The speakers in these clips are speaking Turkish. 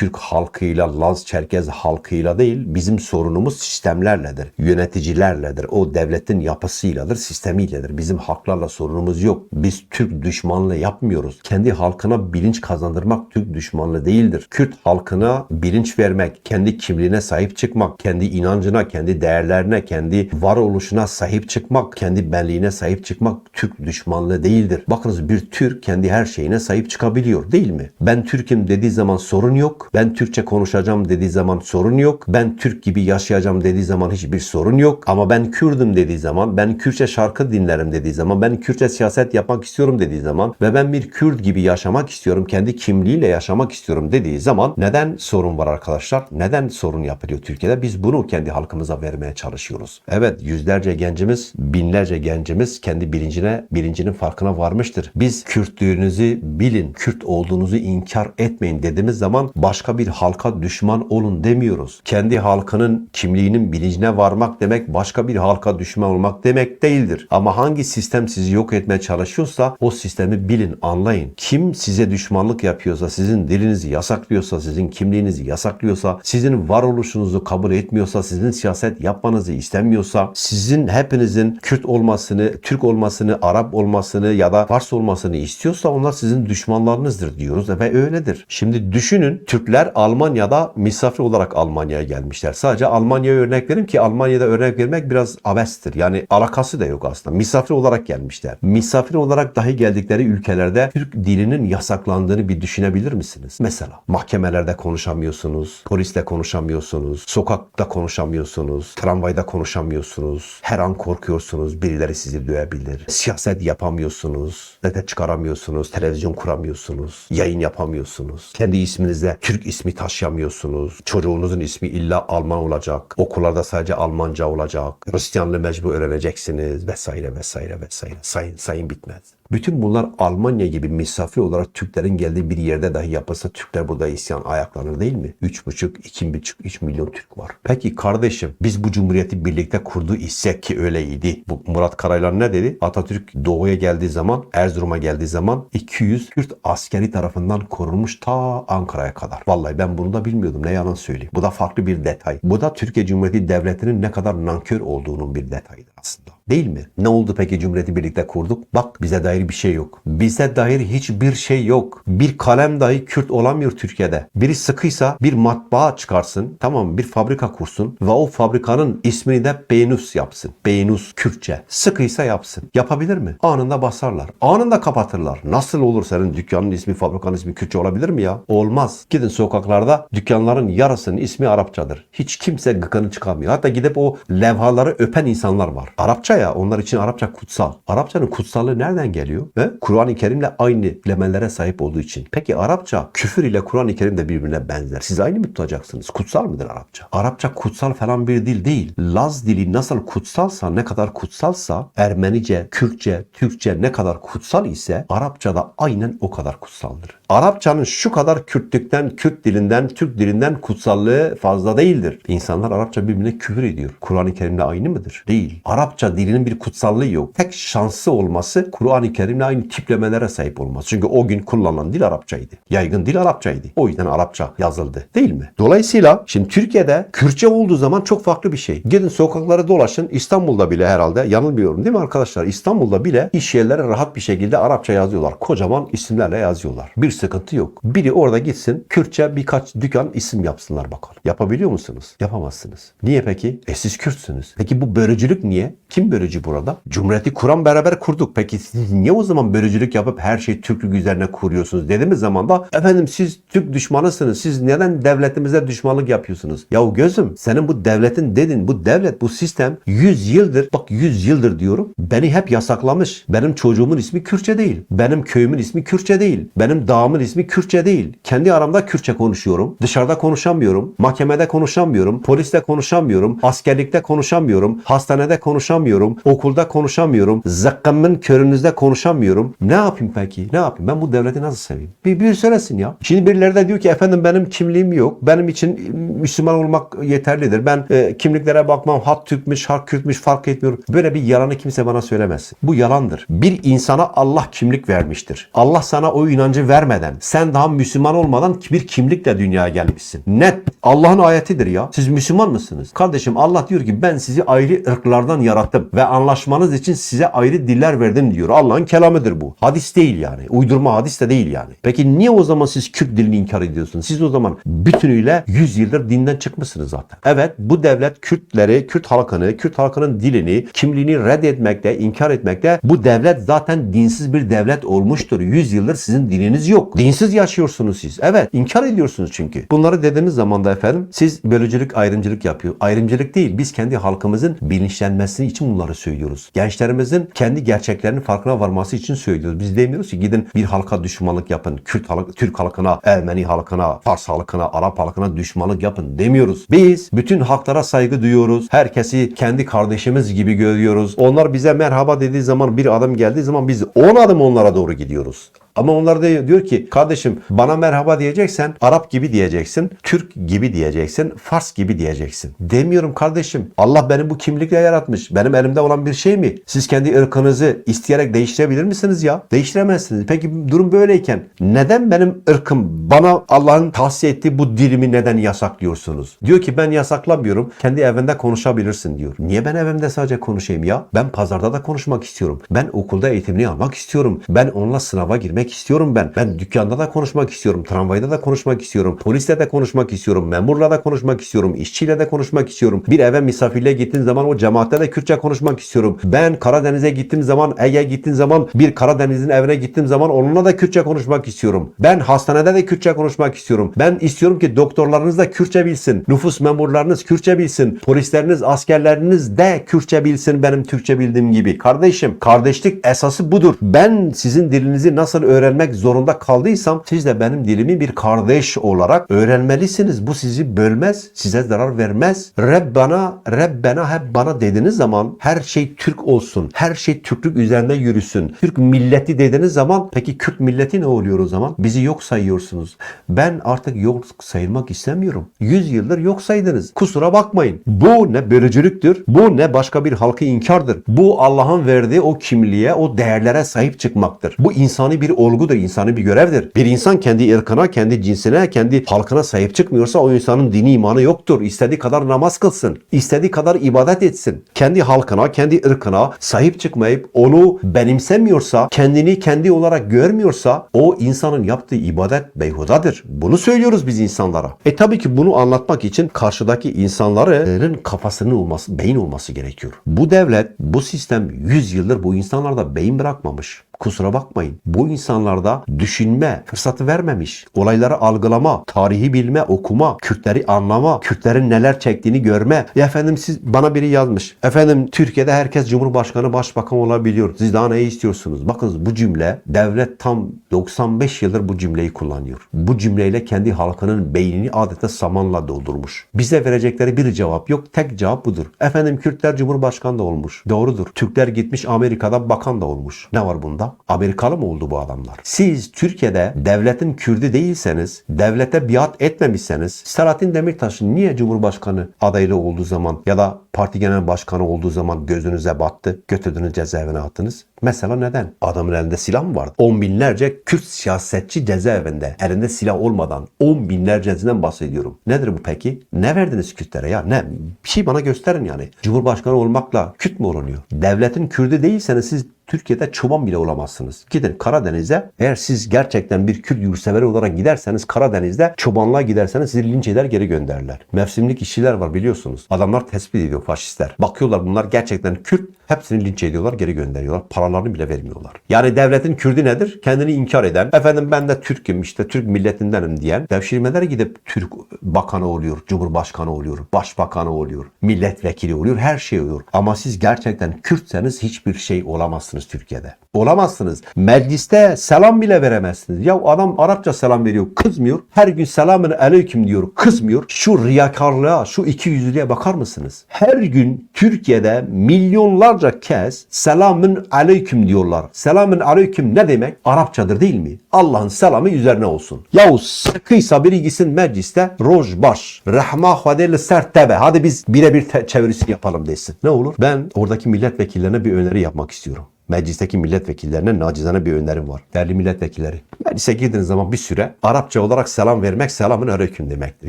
Türk halkıyla, Laz, Çerkez halkıyla değil, bizim sorunumuz sistemlerledir, yöneticilerledir. O devletin yapısıyladır, sistemiyledir. Bizim halklarla sorunumuz yok. Biz Türk düşmanlığı yapmıyoruz. Kendi halkına bilinç kazandırmak Türk düşmanlığı değildir. Kürt halkına bilinç vermek, kendi kimliğine sahip çıkmak, kendi inancına, kendi değerlerine, kendi varoluşuna sahip çıkmak, kendi benliğine sahip çıkmak Türk düşmanlığı değildir. Bakınız bir Türk kendi her şeyine sahip çıkabiliyor değil mi? Ben Türk'üm dediği zaman sorun yok. Ben Türkçe konuşacağım dediği zaman sorun yok. Ben Türk gibi yaşayacağım dediği zaman hiçbir sorun yok. Ama ben Kürdüm dediği zaman, ben Kürtçe şarkı dinlerim dediği zaman, ben Kürtçe siyaset yapmak istiyorum dediği zaman ve ben bir Kürt gibi yaşamak istiyorum, kendi kimliğiyle yaşamak istiyorum dediği zaman neden sorun var arkadaşlar? Neden sorun yapılıyor Türkiye'de? Biz bunu kendi halkımıza vermeye çalışıyoruz. Evet yüzlerce gencimiz, binlerce gencimiz kendi bilincine, bilincinin farkına varmıştır. Biz Kürtlüğünüzü bilin, Kürt olduğunuzu inkar etmeyin dediğimiz zaman başka bir halka düşman olun demiyoruz. Kendi halkının kimliğinin bilincine varmak demek başka bir halka düşman olmak demek değildir. Ama hangi sistem sizi yok etmeye çalışıyorsa o sistemi bilin, anlayın. Kim size düşmanlık yapıyorsa, sizin dilinizi yasaklıyorsa, sizin kimliğinizi yasaklıyorsa, sizin varoluşunuzu kabul etmiyorsa, sizin siyaset yapmanızı istemiyorsa, sizin hepinizin Kürt olmasını, Türk olmasını, Arap olmasını ya da Fars olmasını istiyorsa onlar sizin düşmanlarınızdır diyoruz ve öyledir. Şimdi düşünün Türkler Almanya'da misafir olarak Almanya'ya gelmişler. Sadece Almanya'ya örnek verim ki Almanya'da örnek vermek biraz abestir. Yani alakası da yok aslında. Misafir olarak gelmişler. Misafir olarak dahi geldikleri ülkelerde Türk dilinin yasaklandığını bir düşünebilir misiniz? Mesela mahkemelerde konuşamıyorsunuz, polisle konuşamıyorsunuz, sokakta konuşamıyorsunuz, tramvayda konuşamıyorsunuz, her an korkuyorsunuz birileri sizi dövebilir. Siyaset yapamıyorsunuz, nete çıkaramıyorsunuz, televizyon kuramıyorsunuz, yayın yapamıyorsunuz. Kendi isminizde Türk ismi taşıyamıyorsunuz. Çocuğunuzun ismi illa Alman olacak. Okullarda sadece Almanca olacak. Hristiyanlığı mecbur öğreneceksiniz vesaire vesaire vesaire. Sayın sayın bitmez. Bütün bunlar Almanya gibi misafir olarak Türklerin geldiği bir yerde dahi yapılsa Türkler burada isyan ayaklanır değil mi? 3,5, 2,5, 3 milyon Türk var. Peki kardeşim biz bu cumhuriyeti birlikte kurdu isek ki öyleydi. Bu Murat Karaylan ne dedi? Atatürk doğuya geldiği zaman, Erzurum'a geldiği zaman 200 Kürt askeri tarafından korunmuş ta Ankara'ya kadar. Vallahi ben bunu da bilmiyordum. Ne yalan söyleyeyim. Bu da farklı bir detay. Bu da Türkiye Cumhuriyeti Devleti'nin ne kadar nankör olduğunun bir detayıdır aslında. Değil mi? Ne oldu peki Cumhuriyeti birlikte kurduk? Bak bize dair bir şey yok. Bize dair hiçbir şey yok. Bir kalem dahi Kürt olamıyor Türkiye'de. Biri sıkıysa bir matbaa çıkarsın. Tamam? Bir fabrika kursun ve o fabrikanın ismini de Beynus yapsın. Beynus Kürtçe. Sıkıysa yapsın. Yapabilir mi? Anında basarlar. Anında kapatırlar. Nasıl olur senin dükkanın ismi, fabrikanın ismi Kürtçe olabilir mi ya? Olmaz. Gidin sokaklarda dükkanların yarısının ismi Arapçadır. Hiç kimse gıkını çıkamıyor. Hatta gidip o levhaları öpen insanlar var. Arapça ya onlar için Arapça kutsal. Arapçanın kutsallığı nereden geliyor? Ve Kur'an-ı Kerim'le aynı lemelere sahip olduğu için. Peki Arapça küfür ile Kur'an-ı Kerim de birbirine benzer. Siz aynı mı tutacaksınız? Kutsal mıdır Arapça? Arapça kutsal falan bir dil değil. Laz dili nasıl kutsalsa, ne kadar kutsalsa Ermenice, Kürtçe, Türkçe ne kadar kutsal ise Arapça da aynen o kadar kutsaldır. Arapçanın şu kadar Kürtlükten, Kürt dilinden, Türk dilinden kutsallığı fazla değildir. İnsanlar Arapça birbirine küfür ediyor. Kur'an-ı Kerim'le aynı mıdır? Değil. Arapça dilinin bir kutsallığı yok. Tek şansı olması Kur'an-ı Kerim'le aynı tiplemelere sahip olması. Çünkü o gün kullanılan dil Arapçaydı. Yaygın dil Arapçaydı. O yüzden Arapça yazıldı. Değil mi? Dolayısıyla şimdi Türkiye'de Kürtçe olduğu zaman çok farklı bir şey. Gidin sokaklara dolaşın. İstanbul'da bile herhalde yanılmıyorum değil mi arkadaşlar? İstanbul'da bile iş yerlere rahat bir şekilde Arapça yazıyorlar. Kocaman isimlerle yazıyorlar. Bir sıkıntı yok. Biri orada gitsin Kürtçe birkaç dükkan isim yapsınlar bakalım. Yapabiliyor musunuz? Yapamazsınız. Niye peki? E siz Kürtsünüz. Peki bu bölücülük niye? Kim bölücü burada? Cumhuriyeti kuran beraber kurduk. Peki siz niye o zaman bölücülük yapıp her şeyi Türklük üzerine kuruyorsunuz? Dediğimiz zaman da efendim siz Türk düşmanısınız. Siz neden devletimize düşmanlık yapıyorsunuz? Yahu gözüm senin bu devletin dedin. Bu devlet bu sistem 100 yıldır bak 100 yıldır diyorum. Beni hep yasaklamış. Benim çocuğumun ismi Kürtçe değil. Benim köyümün ismi Kürtçe değil. Benim dağımın ismi Kürtçe değil. Kendi aramda Kürtçe konuşuyorum. Dışarıda konuşamıyorum. Mahkemede konuşamıyorum. Poliste konuşamıyorum. Askerlikte konuşamıyorum. Hastanede konuşamıyorum. Okulda konuşamıyorum. Zıkkımın körünüzde konuşamıyorum. Ne yapayım peki? Ne yapayım? Ben bu devleti nasıl seveyim? Bir, bir söylesin ya. Şimdi birileri de diyor ki efendim benim kimliğim yok. Benim için Müslüman olmak yeterlidir. Ben e, kimliklere bakmam. Hat Türkmüş, Hat Kürtmüş fark etmiyor. Böyle bir yalanı kimse bana söylemesin. Bu yalandır. Bir insana Allah kimlik vermiştir. Allah sana o inancı vermedi. Görmeden, sen daha Müslüman olmadan bir kimlikle dünyaya gelmişsin. Net. Allah'ın ayetidir ya. Siz Müslüman mısınız? Kardeşim Allah diyor ki ben sizi ayrı ırklardan yarattım ve anlaşmanız için size ayrı diller verdim diyor. Allah'ın kelamıdır bu. Hadis değil yani. Uydurma hadis de değil yani. Peki niye o zaman siz Kürt dilini inkar ediyorsunuz? Siz o zaman bütünüyle 100 yıldır dinden çıkmışsınız zaten. Evet bu devlet Kürtleri, Kürt halkını, Kürt halkının dilini, kimliğini reddetmekte, inkar etmekte. Bu devlet zaten dinsiz bir devlet olmuştur. 100 yıldır sizin dininiz yok. Dinsiz yaşıyorsunuz siz. Evet inkar ediyorsunuz çünkü. Bunları dediğiniz zaman da efendim siz bölücülük, ayrımcılık yapıyor. Ayrımcılık değil. Biz kendi halkımızın bilinçlenmesi için bunları söylüyoruz. Gençlerimizin kendi gerçeklerinin farkına varması için söylüyoruz. Biz demiyoruz ki gidin bir halka düşmanlık yapın. Kürt halk, Türk halkına, Ermeni halkına, Fars halkına, Arap halkına düşmanlık yapın demiyoruz. Biz bütün halklara saygı duyuyoruz. Herkesi kendi kardeşimiz gibi görüyoruz. Onlar bize merhaba dediği zaman bir adım geldiği zaman biz 10 adım onlara doğru gidiyoruz. Ama onlar da diyor ki kardeşim bana merhaba diyeceksen Arap gibi diyeceksin, Türk gibi diyeceksin, Fars gibi diyeceksin. Demiyorum kardeşim. Allah beni bu kimlikle yaratmış. Benim elimde olan bir şey mi? Siz kendi ırkınızı isteyerek değiştirebilir misiniz ya? Değiştiremezsiniz. Peki durum böyleyken neden benim ırkım bana Allah'ın tavsiye ettiği bu dilimi neden yasaklıyorsunuz? Diyor ki ben yasaklamıyorum. Kendi evinde konuşabilirsin diyor. Niye ben evimde sadece konuşayım ya? Ben pazarda da konuşmak istiyorum. Ben okulda eğitimini almak istiyorum. Ben onunla sınava girmek istiyorum ben. Ben dükkanda da konuşmak istiyorum. Tramvayda da konuşmak istiyorum. Polisle de konuşmak istiyorum. Memurla da konuşmak istiyorum. işçiyle de konuşmak istiyorum. Bir eve misafirliğe gittiğim zaman o cemaatte de Kürtçe konuşmak istiyorum. Ben Karadeniz'e gittiğim zaman, Ege'ye gittiğim zaman bir Karadeniz'in evine gittiğim zaman onunla da Kürtçe konuşmak istiyorum. Ben hastanede de Kürtçe konuşmak istiyorum. Ben istiyorum ki doktorlarınız da Kürtçe bilsin. Nüfus memurlarınız Kürtçe bilsin. Polisleriniz, askerleriniz de Kürtçe bilsin benim Türkçe bildiğim gibi. Kardeşim, kardeşlik esası budur. Ben sizin dilinizi nasıl öğrenmek zorunda kaldıysam siz de benim dilimi bir kardeş olarak öğrenmelisiniz. Bu sizi bölmez, size zarar vermez. Rebbana, Rebbena hep bana dediğiniz zaman her şey Türk olsun. Her şey Türklük üzerinde yürüsün. Türk milleti dediğiniz zaman peki Kürt milleti ne oluyor o zaman? Bizi yok sayıyorsunuz. Ben artık yok sayılmak istemiyorum. 100 yıldır yok saydınız. Kusura bakmayın. Bu ne bölücülüktür. Bu ne başka bir halkı inkardır. Bu Allah'ın verdiği o kimliğe, o değerlere sahip çıkmaktır. Bu insani bir olgudur, insani bir görevdir. Bir insan kendi ırkına, kendi cinsine, kendi halkına sahip çıkmıyorsa o insanın dini imanı yoktur. İstediği kadar namaz kılsın. istediği kadar ibadet etsin. Kendi halkına, kendi ırkına sahip çıkmayıp onu benimsemiyorsa, kendini kendi olarak görmüyorsa o insanın yaptığı ibadet beyhudadır. Bunu söylüyoruz biz insanlara. E tabii ki bunu anlatmak için karşıdaki insanların kafasının olması, beyin olması gerekiyor. Bu devlet, bu sistem 100 yıldır bu insanlarda beyin bırakmamış. Kusura bakmayın. Bu insanlarda düşünme fırsatı vermemiş. Olayları algılama, tarihi bilme, okuma, Kürtleri anlama, Kürtlerin neler çektiğini görme. Ya efendim siz bana biri yazmış. Efendim Türkiye'de herkes Cumhurbaşkanı, Başbakan olabiliyor. Siz daha ne istiyorsunuz? Bakın bu cümle devlet tam 95 yıldır bu cümleyi kullanıyor. Bu cümleyle kendi halkının beynini adeta samanla doldurmuş. Bize verecekleri bir cevap yok. Tek cevap budur. Efendim Kürtler Cumhurbaşkanı da olmuş. Doğrudur. Türkler gitmiş Amerika'da bakan da olmuş. Ne var bunda? Amerikalı mı oldu bu adamlar? Siz Türkiye'de devletin Kürdü değilseniz, devlete biat etmemişseniz, Selahattin Demirtaş'ın niye Cumhurbaşkanı adaylı olduğu zaman ya da parti genel başkanı olduğu zaman gözünüze battı, götürdünüz cezaevine attınız? Mesela neden? Adamın elinde silah mı vardı? On binlerce Kürt siyasetçi cezaevinde. Elinde silah olmadan on binlercesinden bahsediyorum. Nedir bu peki? Ne verdiniz Kürtlere ya? Ne? Bir şey bana gösterin yani. Cumhurbaşkanı olmakla Kürt mü olunuyor? Devletin Kürdü değilseniz siz Türkiye'de çoban bile olamazsınız. Gidin Karadeniz'e eğer siz gerçekten bir Kürt yurtseveri olarak giderseniz Karadeniz'de çobanlığa giderseniz sizi linç eder geri gönderirler. Mevsimlik işçiler var biliyorsunuz. Adamlar tespit ediyor faşistler. Bakıyorlar bunlar gerçekten Kürt hepsini linç ediyorlar geri gönderiyorlar. Paralarını bile vermiyorlar. Yani devletin Kürdü nedir? Kendini inkar eden, efendim ben de Türk'üm işte Türk milletindenim diyen devşirmelere gidip Türk bakanı oluyor, cumhurbaşkanı oluyor, başbakanı oluyor, milletvekili oluyor, her şey oluyor. Ama siz gerçekten Kürtseniz hiçbir şey olamazsınız Türkiye'de. Olamazsınız. Mecliste selam bile veremezsiniz. Ya adam Arapça selam veriyor, kızmıyor. Her gün selamın aleyküm diyor, kızmıyor. Şu riyakarlığa, şu iki yüzlülüğe bakar mısınız? Her gün Türkiye'de milyonlarca kez selamın aleyküm diyorlar. Selamın aleyküm ne demek? Arapçadır değil mi? Allah'ın selamı üzerine olsun. Yahu sıkıysa biri gitsin mecliste roj baş, rahma hadeli sertebe. Hadi biz birebir çevirisi yapalım desin. Ne olur? Ben oradaki milletvekillerine bir öneri yapmak istiyorum. Meclisteki milletvekillerine nacizane bir önerim var. Değerli milletvekilleri, meclise girdiğiniz zaman bir süre Arapça olarak selam vermek selamın aleyküm demektir.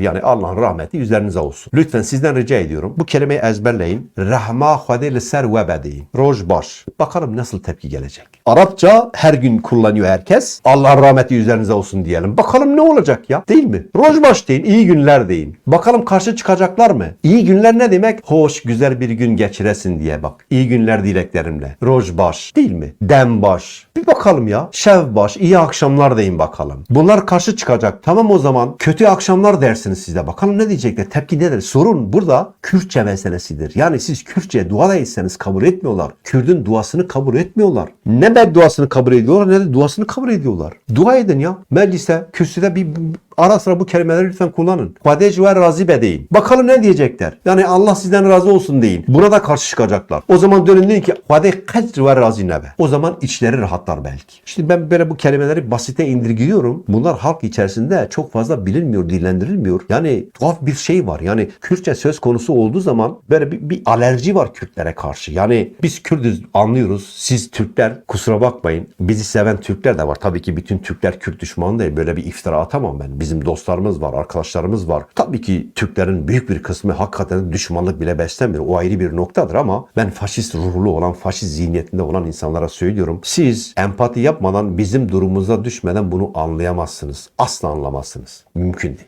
Yani Allah'ın rahmeti üzerinize olsun. Lütfen sizden rica ediyorum. Bu kelimeyi ezberleyin. Rahma khadil ser ve bedeyin. Roj baş. Bakalım nasıl tepki gelecek. Arapça her gün kullanıyor herkes. Allah'ın rahmeti üzerinize olsun diyelim. Bakalım ne olacak ya? Değil mi? Roj baş deyin. iyi günler deyin. Bakalım karşı çıkacaklar mı? İyi günler ne demek? Hoş, güzel bir gün geçiresin diye bak. İyi günler dileklerimle. Roj baş. Değil mi? Dem baş. Bir bakalım ya. Şev baş. iyi akşamlar deyin bakalım. Bunlar karşı çıkacak. Tamam o zaman kötü akşamlar dersiniz size. Bakalım ne diyecekler? Tepki nedir? Sorun burada Kürtçe meselesidir. Yani siz Kürtçe dua da etseniz kabul etmiyorlar. Kürdün duasını kabul etmiyorlar. Ne bedduasını kabul ediyorlar ne de duasını kabul ediyorlar. Dua edin ya. Meclise, kürsüde bir ara sıra bu kelimeleri lütfen kullanın. Kadej ve razibe deyin. Bakalım ne diyecekler? Yani Allah sizden razı olsun deyin. Buna da karşı çıkacaklar. O zaman dönün deyin ki kadej kadr ve razinebe. O zaman içleri rahatlar belki. Şimdi ben böyle bu kelimeleri basite indirgiyorum. Bunlar halk içerisinde çok fazla bilinmiyor, dillendirilmiyor. Yani tuhaf bir şey var. Yani Kürtçe söz konusu olduğu zaman böyle bir, bir alerji var Kürtlere karşı. Yani biz Kürdüz anlıyoruz. Siz Türkler kusura bakmayın. Bizi seven Türkler de var. Tabii ki bütün Türkler Kürt düşmanı değil. Böyle bir iftira atamam ben. Bizim dostlarımız var, arkadaşlarımız var. Tabii ki Türklerin büyük bir kısmı hakikaten düşmanlık bile beslemiyor. O ayrı bir noktadır ama ben faşist ruhlu olan, faşist zihniyetinde olan insanlara söylüyorum. Siz empati yapmadan bizim durumumuza düşmeden bunu anlayamazsınız. Asla anlamazsınız. Mümkün değil.